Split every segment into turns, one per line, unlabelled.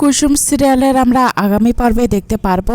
কুসুম সিরিয়ালের আমরা আগামী পর্বে দেখতে পারব।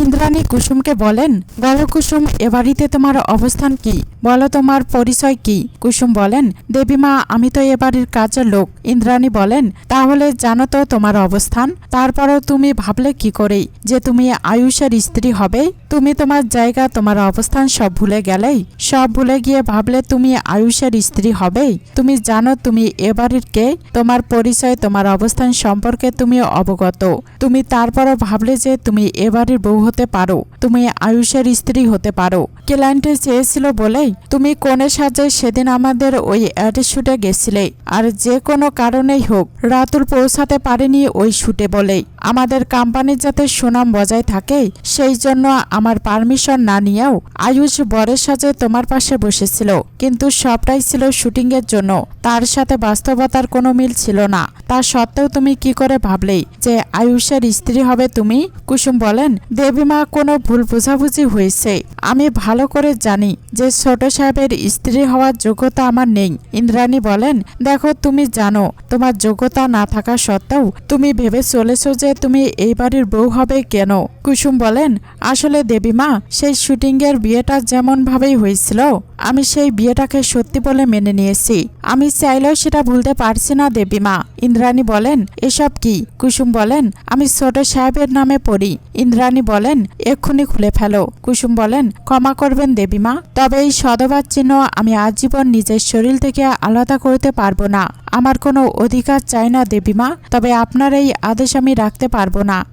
ইন্দ্রাণী কুসুমকে বলেন বলো কুসুম, এ বাড়িতে তোমার অবস্থান কি? বলো তোমার পরিচয় কি? কুসুম বলেন দেবীমা আমি তো এ বাড়ির কাজের লোক। ইন্দ্রাণী বলেন, তাহলে জানো তো তোমার অবস্থান? তারপরেও তুমি ভাবলে কি করেই? যে তুমি আয়ুষের স্ত্রী হবে, তুমি তোমার জায়গা, তোমার অবস্থান সব ভুলে গেলেই? সব ভুলে গিয়ে ভাবলে তুমি আয়ুষের স্ত্রী হবে? তুমি জানো তুমি এ বাড়ির কে? তোমার পরিচয়, তোমার অবস্থান সম্পর্কে তুমি অবগত। তুমি তারপরও ভাবলে যে তুমি এ বাড়ির বউ হতে পারো। তুমি আয়ুষের স্ত্রী হতে পারো। ক্লায়েন্টে চেয়েছিল বলেই তুমি কোনে সাজে সেদিন আমাদের ওই অ্যাড শুটে গেছিলে। আর যে কোনো কারণেই হোক, রাতুল পৌঁছাতে পারেনি ওই শুটে বলেই। আমাদের কোম্পানির যাতে সুনাম বজায় থাকে, সেই জন্য আমার পারমিশন না নিয়েও আয়ুষ বরের সাজে তোমার পাশে বসেছিল। কিন্তু সবটাই ছিল শুটিংয়ের জন্য। তার সাথে বাস্তবতার কোনো মিল ছিল না। তা সত্ত্বেও তুমি কি করে ভাবলেই যে আয়ুষের স্ত্রী হবে তুমি? কুসুম বলেন দেবীমা কোনো ভুল বোঝাবুঝি হয়েছে। আমি ভালো করে জানি যে ছোট সাহেবের স্ত্রী হওয়ার যোগ্যতা আমার নেই। ইন্দ্রাণী বলেন, দেখো, তুমি জানো, তোমার যোগ্যতা না থাকা সত্ত্বেও তুমি ভেবে চলেছ যে তুমি এই বাড়ির বউ হবে কেন? কুসুম বলেন, আসলে দেবীমা, সেই শুটিংয়ের বিয়েটা যেমন ভাবেই হয়েছিল, আমি সেই বিয়েটাকে সত্যি বলে মেনে নিয়েছি। আমি চাইলেও সেটা ভুলতে পারছি না দেবীমা। ইন্দ্রাণী বলেন, এসব কি? কুসুম বলেন, আমি ছোট সাহেবের নামে পড়ি। ইন্দ্রাণী বলেন এক্ষুনি খুলে ফেলো। কুসুম বলেন, ক্ষমা করবেন দেবীমা তবে এই সদবার চিহ্ন আমি আজীবন নিজের শরীর থেকে আলাদা করতে পারব না। আমার কোনো অধিকার চাই না দেবীমা তবে আপনার এই আদেশ আমি রাখতে পারব না।